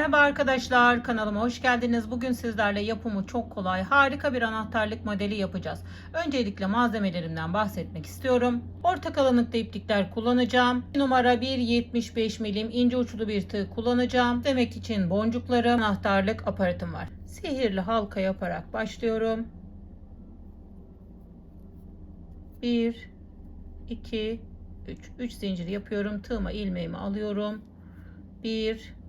Merhaba arkadaşlar kanalıma hoş geldiniz. Bugün sizlerle yapımı çok kolay harika bir anahtarlık modeli yapacağız. Öncelikle malzemelerimden bahsetmek istiyorum. Orta kalınlıkta iplikler kullanacağım. Numara 1.75 milim ince uçlu bir tığ kullanacağım. Demek için boncuklarım, anahtarlık aparatım var. Sihirli halka yaparak başlıyorum. 1 2 3 3 zincir yapıyorum. Tığıma ilmeğimi alıyorum. 1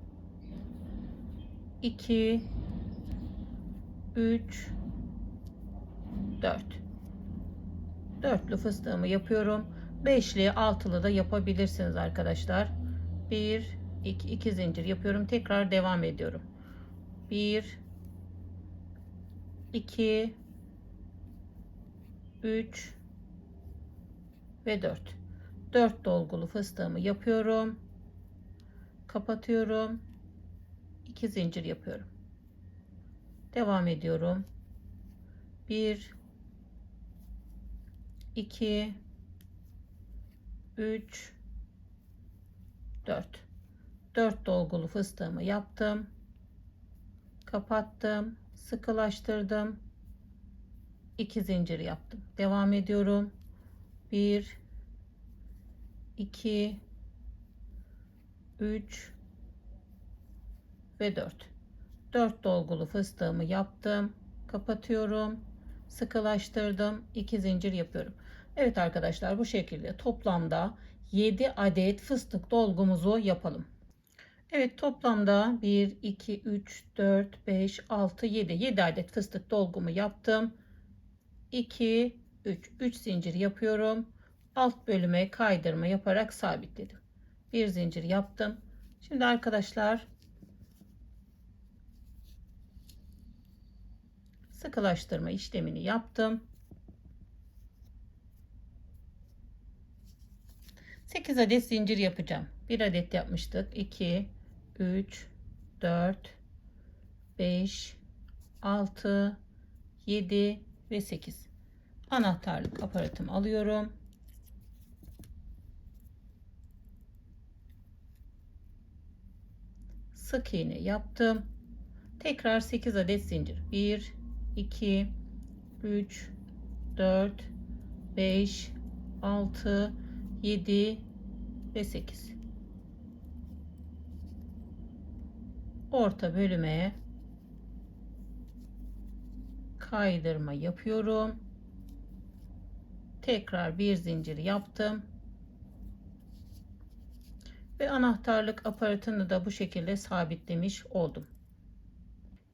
2 3 4 dörtlü fıstığımı yapıyorum. Beşli, altılı da yapabilirsiniz arkadaşlar. 1 2 2 zincir yapıyorum. Tekrar devam ediyorum. 1 2 3 ve 4 4 dolgulu fıstığımı yapıyorum. Kapatıyorum. 2 zincir yapıyorum. Devam ediyorum. 1 2 3 4 4 dolgulu fıstığımı yaptım. Kapattım, sıkılaştırdım. 2 zincir yaptım. Devam ediyorum. 1 2 3 ve 4. 4 dolgulu fıstığımı yaptım. Kapatıyorum. Sıkılaştırdım. 2 zincir yapıyorum. Evet arkadaşlar bu şekilde toplamda 7 adet fıstık dolgumuzu yapalım. Evet toplamda 1, 2, 3, 4, 5, 6, 7. 7 adet fıstık dolgumu yaptım. 2, 3. 3 zincir yapıyorum. Alt bölüme kaydırma yaparak sabitledim. Bir zincir yaptım. Şimdi arkadaşlar sıkılaştırma işlemini yaptım. 8 adet zincir yapacağım. 1 adet yapmıştık. 2 3 4 5 6 7 ve 8. Anahtarlık aparatımı alıyorum. Sık iğne yaptım. Tekrar 8 adet zincir. 1 2 3 4 5 6 7 ve 8 orta bölüme kaydırma yapıyorum. Tekrar bir zincir yaptım. Ve anahtarlık aparatını da bu şekilde sabitlemiş oldum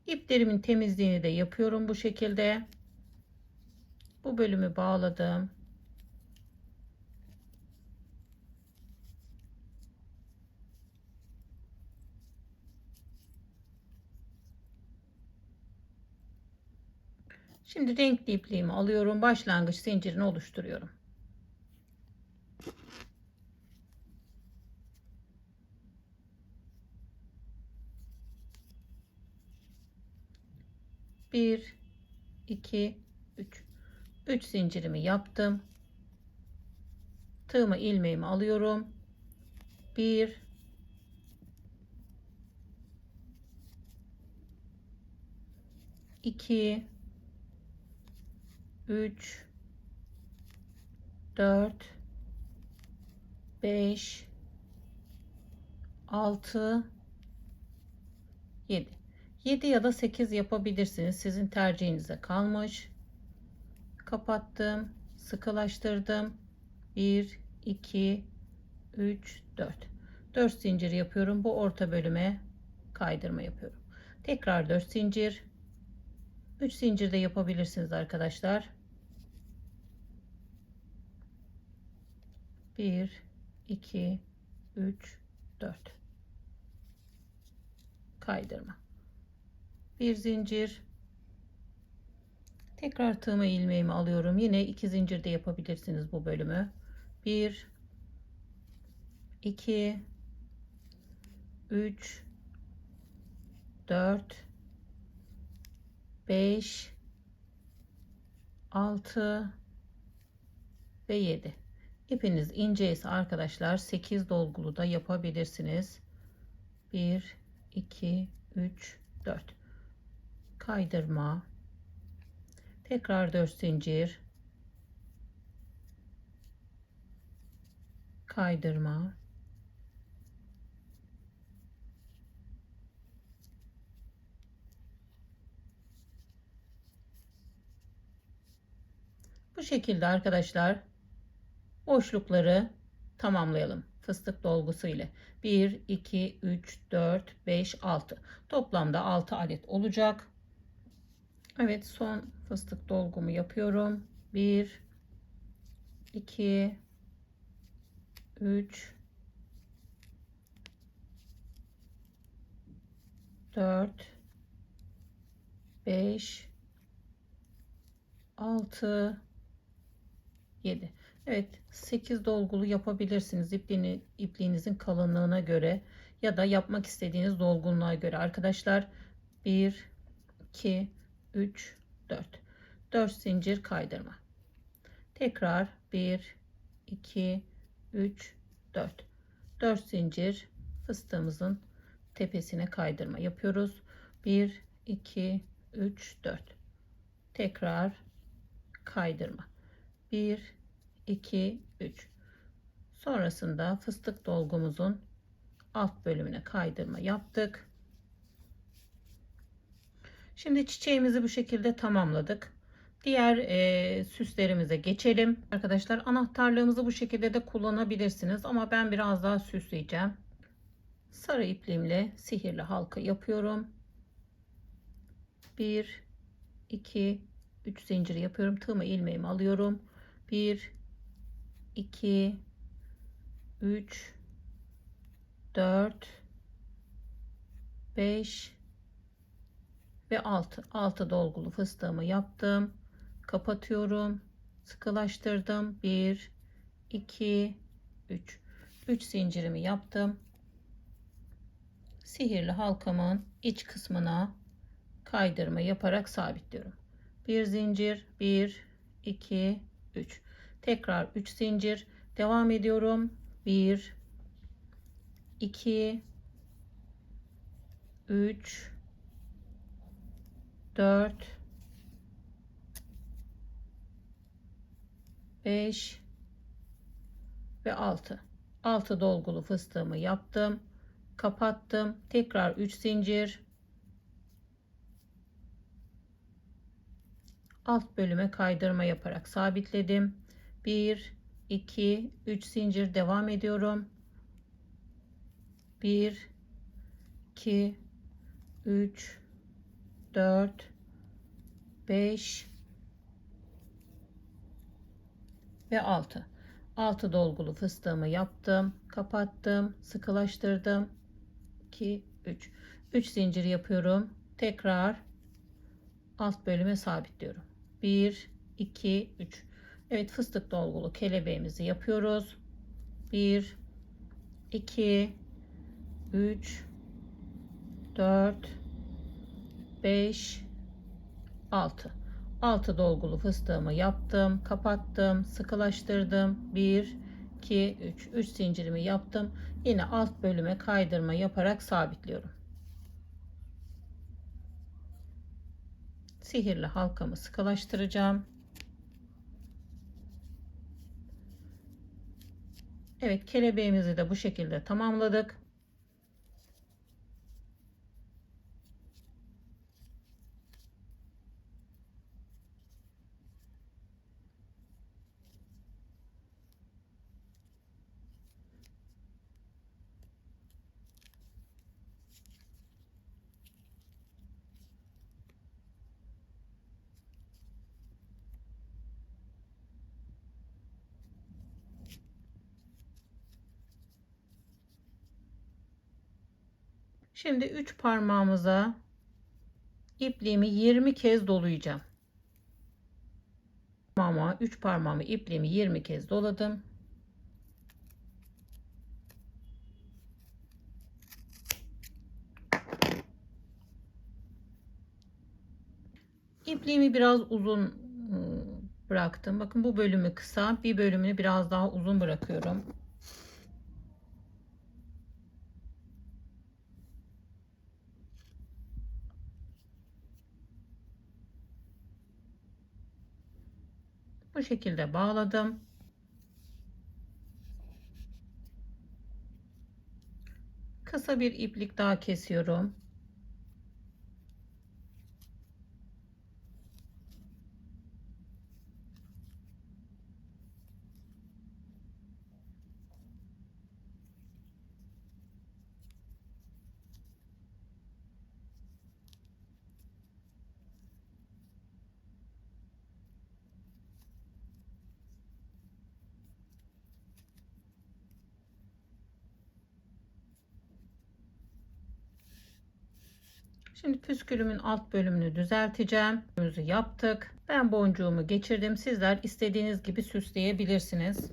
İplerimin temizliğini de yapıyorum bu şekilde. Bu bölümü bağladım. Şimdi renkli ipliğimi alıyorum. Başlangıç zincirini oluşturuyorum. Bir, iki, üç. Üç zincirimi yaptım. Tığımı ilmeğimi alıyorum. Bir, iki, üç, dört, beş, altı, yedi. 7 ya da 8 yapabilirsiniz. Sizin tercihinize kalmış. Kapattım. Sıkılaştırdım. 1, 2, 3, 4. 4 zincir yapıyorum. Bu orta bölüme kaydırma yapıyorum. Tekrar 4 zincir. 3 zincir de yapabilirsiniz arkadaşlar. 1, 2, 3, 4. Kaydırma bir zincir. Tekrar tığımı ilmeğimi alıyorum. Yine iki zincir de yapabilirsiniz bu bölümü. 1 2 3 4 5 6 ve 7 ipiniz ince ise arkadaşlar 8 dolgulu da yapabilirsiniz. 1 2 3 4 kaydırma tekrar 4 zincir kaydırma Bu şekilde arkadaşlar boşlukları tamamlayalım fıstık dolgusu ile. 1, 2, 3, 4, 5, 6. Toplamda 6 adet olacak. Evet son fıstık dolgumu yapıyorum. 1, 2, 3, 4, 5, 6, 7. Evet 8 dolgulu yapabilirsiniz ipliğini, ipliğinizin kalınlığına göre ya da yapmak istediğiniz dolgunluğa göre arkadaşlar 1 2 3 4 4 zincir kaydırma. Tekrar 1 2 3 4 4 zincir fıstığımızın tepesine kaydırma yapıyoruz. 1 2 3 4 tekrar kaydırma. 1 2 3 sonrasında fıstık dolgumuzun alt bölümüne kaydırma yaptık şimdi çiçeğimizi bu şekilde tamamladık. Diğer e, süslerimize geçelim. Arkadaşlar anahtarlığımızı bu şekilde de kullanabilirsiniz ama ben biraz daha süsleyeceğim. Sarı ipliğimle sihirli halka yapıyorum. 1 2 3 zincir yapıyorum. Tığımı ilmeğimi alıyorum. 1 2 3 4 5 ve 6 6 dolgulu fıstığımı yaptım. Kapatıyorum. Sıkılaştırdım. 1 2 3 3 zincirimi yaptım. Sihirli halkamın iç kısmına kaydırma yaparak sabitliyorum. Bir zincir 1 2 3 tekrar 3 zincir. Devam ediyorum. 1 2 3 4 5 ve 6 6 dolgulu fıstığımı yaptım. Kapattım. Tekrar 3 zincir. Alt bölüme kaydırma yaparak sabitledim. 1 2 3 zincir devam ediyorum. 1 2 3 4 5 ve 6 6 dolgulu fıstığımı yaptım kapattım sıkılaştırdım. 2 3 3 zincir yapıyorum. Tekrar alt bölüme sabitliyorum. 1 2 3 Evet fıstık dolgulu kelebeğimizi yapıyoruz. 1 2 3 4 5 6 6 dolgulu fıstığımı yaptım kapattım sıkılaştırdım. 1 2 3 3 zincirimi yaptım. Yine alt bölüme kaydırma yaparak sabitliyorum. Sihirli halkamı sıkılaştıracağım. Evet kelebeğimizi de bu şekilde tamamladık Şimdi 3 parmağımıza ipliğimi 20 kez dolayacağım. Parmağı 3 parmağımı ipliğimi 20 kez doladım. İpliğimi biraz uzun ıı, bıraktım. Bakın bu bölümü kısa, bir bölümünü biraz daha uzun bırakıyorum. Bu şekilde bağladım. Kısa bir iplik daha kesiyorum. Şimdi püskülümün alt bölümünü düzelteceğim. Yüzü yaptık. Ben boncuğumu geçirdim. Sizler istediğiniz gibi süsleyebilirsiniz.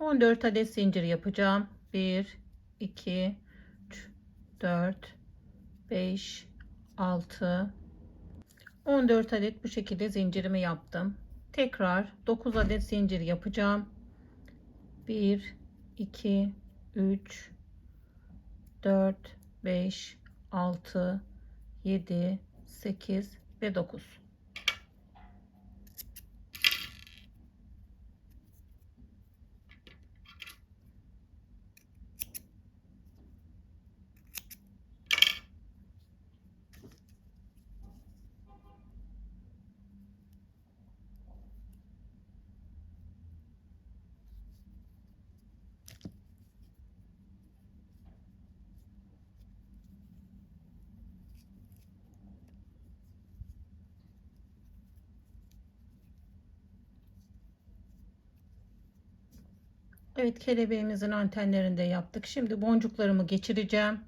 On dört adet zincir yapacağım. Bir, iki, üç, dört, beş, altı, on dört adet bu şekilde zincirimi yaptım. Tekrar 9 adet zincir yapacağım. 1 2 3 4 5 6 7 8 ve 9 Evet kelebeğimizin antenlerini de yaptık. Şimdi boncuklarımı geçireceğim.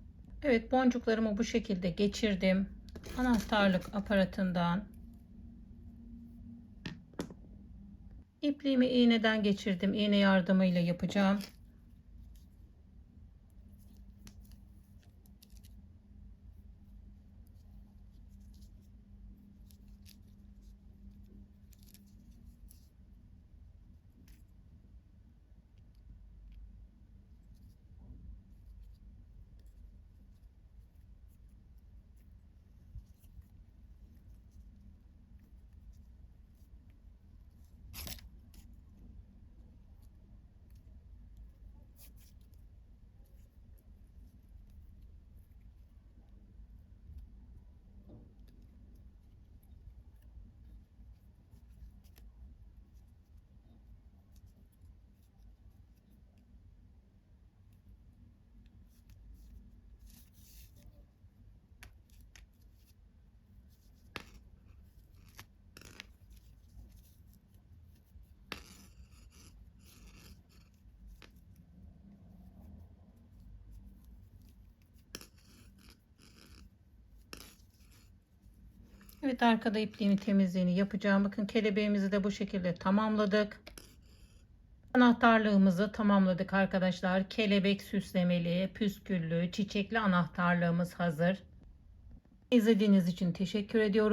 Evet boncuklarımı bu şekilde geçirdim. Anahtarlık aparatından ipliğimi iğneden geçirdim. İğne yardımıyla yapacağım. Evet arkada ipliğini temizliğini yapacağım. Bakın kelebeğimizi de bu şekilde tamamladık. Anahtarlığımızı tamamladık arkadaşlar. Kelebek süslemeli, püsküllü, çiçekli anahtarlığımız hazır. İzlediğiniz için teşekkür ediyorum.